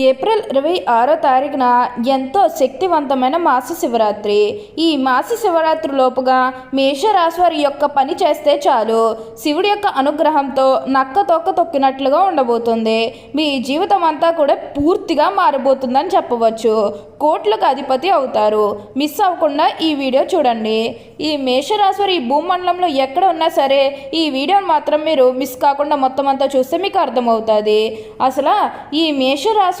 April ఇరవై ఆరో తారీఖున ఎంతో శక్తివంతమైన మాస శివరాత్రి. ఈ మాస శివరాత్రి లోపుగా మేషరాశివారి యొక్క పని చేస్తే చాలు. శివుడి యొక్క అనుగ్రహంతో నక్క తొక్క తొక్కినట్లుగా ఉండబోతుంది. మీ జీవితం అంతా కూడా పూర్తిగా మారబోతుందని చెప్పవచ్చు. కోట్లకు అధిపతి అవుతారు. మిస్ అవ్వకుండా ఈ వీడియో చూడండి. ఈ మేషరాశివారి ఈ భూమండలంలో ఎక్కడ ఉన్నా సరే ఈ వీడియోని మాత్రం మీరు మిస్ కాకుండా మొత్తం అంతా చూస్తే మీకు అర్థమవుతుంది. అసలు ఈ మేషరాశి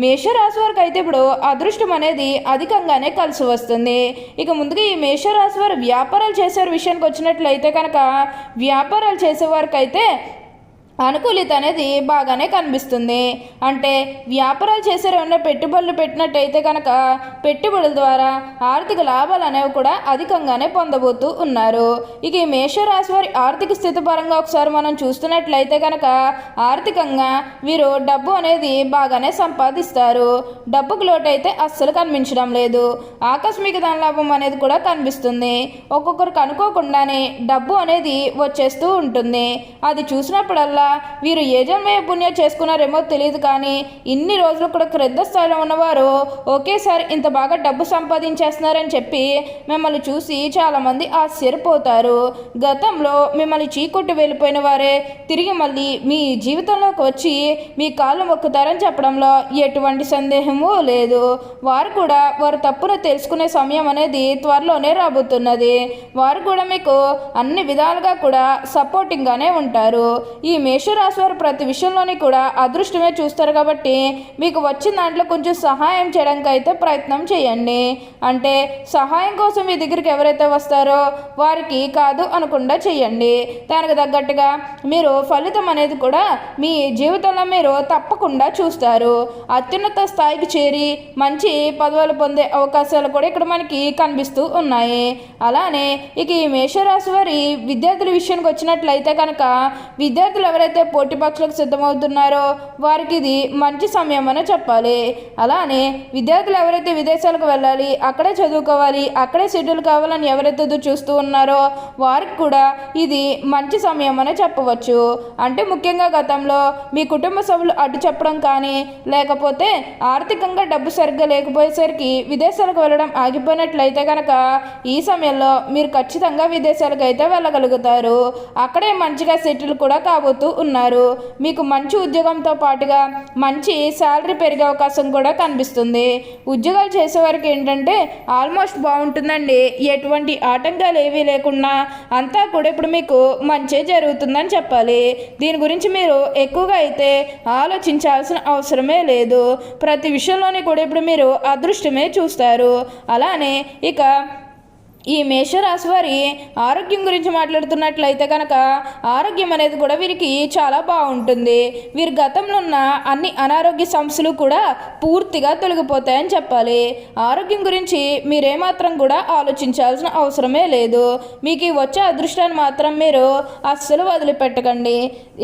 మేషరాశి వారికి అయితే ఇప్పుడు అదృష్టం అనేది అధికంగానే కలిసి వస్తుంది. ఇక ముందుగా ఈ మేషరాశి వారు వ్యాపారాలు చేసే విషయానికి వచ్చినట్లయితే కనుక వ్యాపారాలు చేసేవారికి అయితే అనుకూలిత అనేది బాగానే కనిపిస్తుంది. అంటే వ్యాపారాలు చేసే ఏమైనా పెట్టుబడులు పెట్టినట్టయితే కనుక పెట్టుబడుల ద్వారా ఆర్థిక లాభాలు అనేవి కూడా అధికంగానే పొందబోతూ ఉన్నారు. ఇక ఈ మేషరాశి వారి ఆర్థిక స్థితి పరంగా ఒకసారి మనం చూస్తున్నట్లయితే కనుక ఆర్థికంగా వీరు డబ్బు అనేది బాగానే సంపాదిస్తారు. డబ్బుకు లోటు అయితే అస్సలు కనిపించడం లేదు. ఆకస్మిక ధనలాభం అనేది కూడా కనిపిస్తుంది. ఒక్కొక్కరికి అనుకోకుండానే డబ్బు అనేది వచ్చేస్తూ ఉంటుంది. అది చూసినప్పుడల్లా వీరు ఏ పుణ్యం చేసుకున్నారేమో తెలియదు కానీ ఇన్ని రోజులు కూడా క్రింద స్థాయిలో ఉన్నవారు ఒకేసారి ఇంత బాగా డబ్బు సంపాదించేస్తున్నారని చెప్పి మిమ్మల్ని చూసి చాలామంది ఆశ్చర్యపోతారు. గతంలో మిమ్మల్ని చీకొట్టి వెళ్ళిపోయిన వారే తిరిగి మళ్ళీ మీ జీవితంలోకి వచ్చి మీ కాళ్ళు మొక్కుతారని చెప్పడంలో ఎటువంటి సందేహము లేదు. వారు కూడా వారు తప్పును తెలుసుకునే సమయం అనేది త్వరలోనే రాబోతున్నది. వారు కూడా మీకు అన్ని విధాలుగా కూడా సపోర్టింగ్గానే ఉంటారు. ఈ మేషరాశి వారు ప్రతి విషయంలోని కూడా అదృష్టమే చూస్తారు కాబట్టి మీకు వచ్చిన దాంట్లో కొంచెం సహాయం చేయడానికి అయితే ప్రయత్నం చేయండి. అంటే సహాయం కోసం మీ దగ్గరికి ఎవరైతే వస్తారో వారికి కాదు అనకుండా చేయండి. దానికి తగ్గట్టుగా మీరు ఫలితం అనేది కూడా మీ జీవితంలో మీరు తప్పకుండా చూస్తారు. అత్యున్నత స్థాయికి చేరి మంచి పదవులు పొందే అవకాశాలు కూడా ఇక్కడ మనకి కనిపిస్తూ ఉన్నాయి. అలానే ఇక ఈ మేషరాశి వారి విద్యార్థుల విషయానికి వచ్చినట్లయితే కనుక విద్యార్థులు ఎవరైతే పోటీ పక్షులకు సిద్ధమవుతున్నారో వారికి ఇది మంచి సమయం అని చెప్పాలి. అలానే విద్యార్థులు ఎవరైతే విదేశాలకు వెళ్ళాలి అక్కడే చదువుకోవాలి అక్కడే సెటిల్ కావాలని ఎవరైతే చూస్తూ ఉన్నారో వారికి కూడా ఇది మంచి సమయం అని చెప్పవచ్చు. అంటే ముఖ్యంగా గతంలో మీ కుటుంబ సభ్యులు అడ్డు చెప్పడం కానీ లేకపోతే ఆర్థికంగా డబ్బు సరిగ్గా లేకపోయేసరికి విదేశాలకు వెళ్ళడం ఆగిపోయినట్లయితే కనుక ఈ సమయంలో మీరు ఖచ్చితంగా విదేశాలకు అయితే వెళ్ళగలుగుతారు. అక్కడే మంచిగా సెటిల్ కూడా కాబోతూ ఉన్నారు. మీకు మంచి ఉద్యోగంతో పాటుగా మంచి శాలరీ పెరిగే అవకాశం కూడా కనిపిస్తుంది. ఉద్యోగాలు చేసేవారికి ఏంటంటే ఆల్మోస్ట్ బాగుంటుందండి. ఎటువంటి ఆటంకాలు ఏవీ లేకుండా అంతా కూడా ఇప్పుడు మీకు మంచి జరుగుతుందని చెప్పాలి. దీని గురించి మీరు ఎక్కువగా అయితే ఆలోచించాల్సిన అవసరమే లేదు. ప్రతి విషయంలోనే కూడా ఇప్పుడు మీరు అదృష్టమే చూస్తారు. అలానే ఇక ఈ మేషరాశి వారి ఆరోగ్యం గురించి మాట్లాడుతున్నట్లయితే కనుక ఆరోగ్యం అనేది కూడా వీరికి చాలా బాగుంటుంది. వీరి గతంలో ఉన్న అన్ని అనారోగ్య సమస్యలు కూడా పూర్తిగా తొలగిపోతాయని చెప్పాలి. ఆరోగ్యం గురించి మీరేమాత్రం కూడా ఆలోచించాల్సిన అవసరమే లేదు. మీకు ఈ వచ్చే అదృష్టాన్ని మాత్రం మీరు అస్సలు వదిలిపెట్టకండి.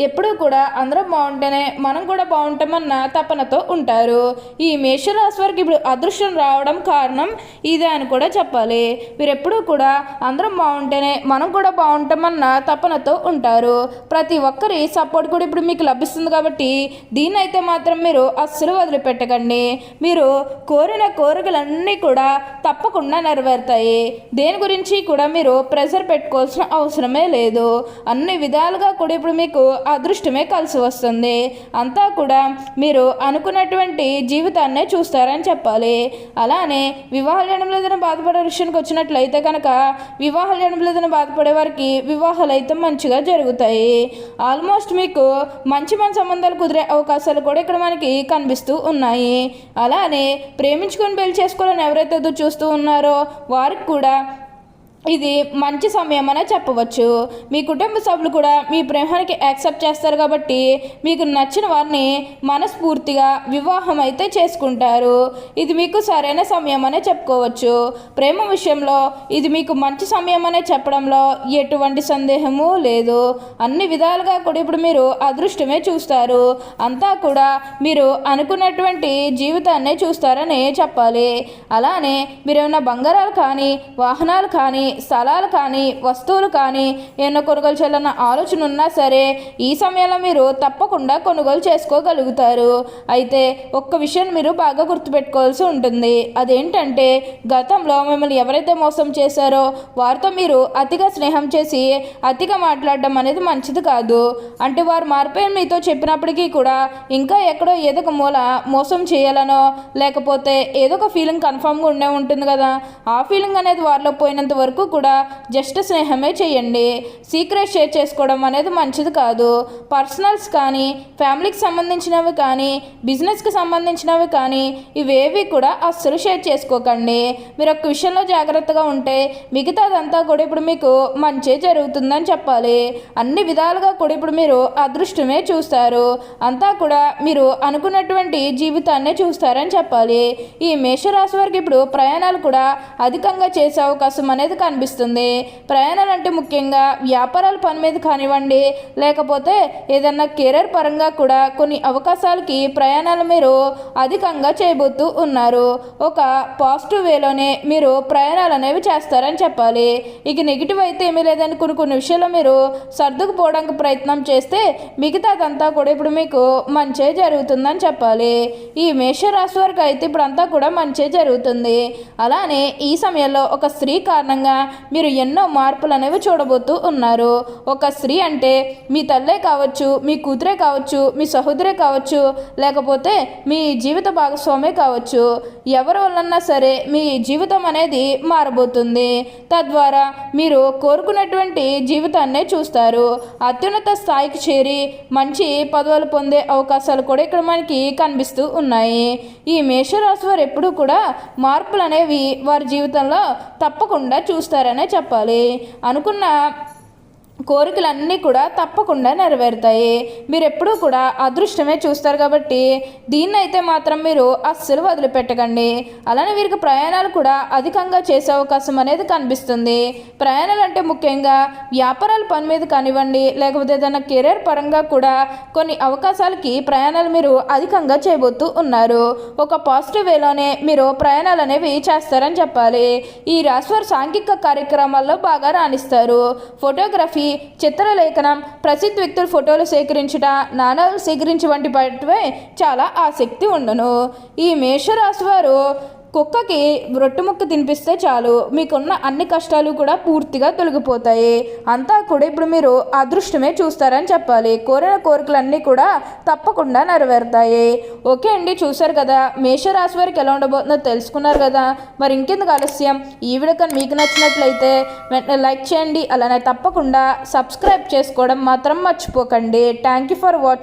ఎప్పుడూ కూడా అందరం బాగుంటేనే మనం కూడా బాగుంటామన్న తపనతో ఉంటారు. ఈ మేషరాశి వారికి ఇప్పుడు అదృష్టం రావడం కారణం ఇదే అని కూడా చెప్పాలి. మీరు ఎప్పుడు కూడా అందరం బాగుంటేనే మనం కూడా బాగుంటామన్న తపనతో ఉంటారు. ప్రతి ఒక్కరి సపోర్ట్ కూడా ఇప్పుడు మీకు లభిస్తుంది కాబట్టి దీన్ని అయితే మాత్రం మీరు అస్సలు వదిలిపెట్టకండి. మీరు కోరిన కోరికలన్నీ కూడా తప్పకుండా నెరవేరుతాయి. దేని గురించి కూడా మీరు ప్రెషర్ పెట్టుకోవాల్సిన అవసరమే లేదు. అన్ని విధాలుగా కూడా ఇప్పుడు మీకు అదృష్టమే కలిసి వస్తుంది. అంతా కూడా మీరు అనుకున్నటువంటి జీవితాన్నే చూస్తారని చెప్పాలి. అలానే వివాహ లేడం ఏదైనా బాధపడే విషయానికి వచ్చినట్లయితే కనుక వివాహ లేడం బాధపడే వారికి వివాహాలు అయితే మంచిగా జరుగుతాయి. ఆల్మోస్ట్ మీకు మంచి మంచి సంబంధాలు కుదిరే అవకాశాలు కూడా ఇక్కడ మనకి కనిపిస్తూ ఉన్నాయి. అలానే ప్రేమించుకొని పెళ్ళి చేసుకోవాలని ఎవరైతే ఎదురు చూస్తూ ఉన్నారో వారికి కూడా ఇది మంచి సమయం అనే చెప్పవచ్చు. మీ కుటుంబ సభ్యులు కూడా మీ ప్రేమానికి యాక్సెప్ట్ చేస్తారు కాబట్టి మీకు నచ్చిన వారిని మనస్ఫూర్తిగా వివాహం అయితే చేసుకుంటారు. ఇది మీకు సరైన సమయం అనే చెప్పుకోవచ్చు. ప్రేమ విషయంలో ఇది మీకు మంచి సమయం అనే చెప్పడంలో ఎటువంటి సందేహము లేదు. అన్ని విధాలుగా కూడా ఇప్పుడు మీరు అదృష్టమే చూస్తారు. అంతా కూడా మీరు అనుకున్నటువంటి జీవితాన్నే చూస్తారని చెప్పాలి. అలానే మీరు ఏమైనా బంగారాలు కానీ వాహనాలు కానీ స్థలాలు కానీ వస్తువులు కానీ ఏమైనా కొనుగోలు చేయాలన్న ఆలోచన ఉన్నా సరే ఈ సమయంలో మీరు తప్పకుండా కొనుగోలు చేసుకోగలుగుతారు. అయితే ఒక్క విషయం మీరు బాగా గుర్తుపెట్టుకోవాల్సి ఉంటుంది. అదేంటంటే గతంలో మిమ్మల్ని ఎవరైతే మోసం చేశారో వారితో మీరు అతిగా స్నేహం చేసి అతిగా మాట్లాడడం అనేది మంచిది కాదు. అంటే వారు మారిపోయిన మీతో చెప్పినప్పటికీ కూడా ఇంకా ఎక్కడో ఏదో ఒక మూల మోసం చేయాలనో లేకపోతే ఏదో ఒక ఫీలింగ్ కన్ఫామ్గా ఉండే ఉంటుంది కదా. ఆ ఫీలింగ్ అనేది వారిలో పోయినంత వరకు కూడా జస్ట్ స్నేహమే చేయండి. సీక్రెట్ షేర్ చేసుకోవడం అనేది మంచిది కాదు. పర్సనల్స్ కానీ ఫ్యామిలీకి సంబంధించినవి కానీ బిజినెస్కి సంబంధించినవి కానీ ఇవేవి కూడా అస్సలు షేర్ చేసుకోకండి. మీరు ఒక విషయంలో జాగ్రత్తగా ఉంటే మిగతాదంతా కూడా ఇప్పుడు మీకు మంచి జరుగుతుందని చెప్పాలి. అన్ని విధాలుగా కూడా ఇప్పుడు మీరు అదృష్టమే చూస్తారు. అంతా కూడా మీరు అనుకున్నటువంటి జీవితాన్నే చూస్తారని చెప్పాలి. ఈ మేషరాశి వారికి ఇప్పుడు ప్రయాణాలు కూడా అధికంగా చేసే అవకాశం అనేది అనిపిస్తుంది. ప్రయాణాలు అంటే ముఖ్యంగా వ్యాపారాల పని మీద కానివ్వండి లేకపోతే ఏదన్నా కెరీర్ పరంగా కూడా కొన్ని అవకాశాలకి ప్రయాణాలు మీరు అధికంగా చేయబోతూ ఉన్నారు. ఒక పాజిటివ్ వేలోనే మీరు ప్రయాణాలు అనేవి చేస్తారని చెప్పాలి. ఇక నెగిటివ్ అయితే ఏమీ లేదని కొన్ని కొన్ని విషయాల్లో మీరు సర్దుకుపోవడానికి ప్రయత్నం చేస్తే మిగతాదంతా కూడా ఇప్పుడు మీకు మంచే జరుగుతుందని చెప్పాలి. ఈ మేషరాశి వారికి అయితే ఇప్పుడు అంతా కూడా మంచే జరుగుతుంది. అలానే ఈ సమయంలో ఒక స్త్రీ కారణంగా మీరు ఎన్నో మార్పులు అనేవి చూడబోతూ ఉన్నారు. ఒక స్త్రీ అంటే మీ తల్లే కావచ్చు మీ కూతురే కావచ్చు మీ సహోదరే కావచ్చు లేకపోతే మీ జీవిత భాగస్వామే కావచ్చు. ఎవరి వల్లన్నా సరే మీ జీవితం అనేది మారబోతుంది. తద్వారా మీరు కోరుకున్నటువంటి జీవితాన్నే చూస్తారు. అత్యున్నత స్థాయికి చేరి మంచి పదవులు పొందే అవకాశాలు కూడా ఇక్కడ మనకి కనిపిస్తూ ఉన్నాయి. ఈ మేషరాశి వారు ఎప్పుడూ కూడా మార్పులు అనేవి వారి జీవితంలో తప్పకుండా చూస్తారు. చూస్తారనే చెప్పాలి. అనుకున్న కోరికలన్నీ కూడా తప్పకుండా నెరవేరుతాయి. మీరు ఎప్పుడూ కూడా అదృష్టమే చూస్తారు కాబట్టి దీన్నైతే మాత్రం మీరు అస్సలు వదిలిపెట్టకండి. అలానే వీరికి ప్రయాణాలు కూడా అధికంగా చేసే అవకాశం అనేది కనిపిస్తుంది. ప్రయాణాలు అంటే ముఖ్యంగా వ్యాపారాల పని మీద కానివ్వండి లేకపోతే ఏదైనా కెరీర్ పరంగా కూడా కొన్ని అవకాశాలకి ప్రయాణాలు మీరు అధికంగా చేయబోతూ ఉన్నారు. ఒక పాజిటివ్ వేలోనే మీరు ప్రయాణాలు అనేవి చేస్తారని చెప్పాలి. ఈ రాశివారు సాంఘిక కార్యక్రమాల్లో బాగా రాణిస్తారు. ఫోటోగ్రఫీ చిత్రలేఖనం ప్రసిద్ధ వ్యక్తుల ఫోటోలు సేకరించుట నాణాలు సేకరించి వంటి పట్వే చాలా ఆసక్తి ఉండను. ఈ మేషరాశి వారు కుక్కకి రొట్టె ముక్క తినిపిస్తే చాలు. మీకున్న అన్ని కష్టాలు కూడా పూర్తిగా తొలగిపోతాయి. అంతా కూడా ఇప్పుడు మీరు అదృష్టమే చూస్తారని చెప్పాలి. కోరిన కోరికలన్నీ కూడా తప్పకుండా నెరవేరుతాయి. ఓకే అండి చూశారు కదా. మేషరాశి వారికి ఎలా ఉండబోతుందో తెలుసుకున్నారు కదా. మరి ఇంకెందుకు ఆలస్యం? ఈ వీడియో కానీ మీకు నచ్చినట్లయితే వెంటనే లైక్ చేయండి. అలానే తప్పకుండా సబ్స్క్రైబ్ చేసుకోవడం మాత్రం మర్చిపోకండి. Thank you for watching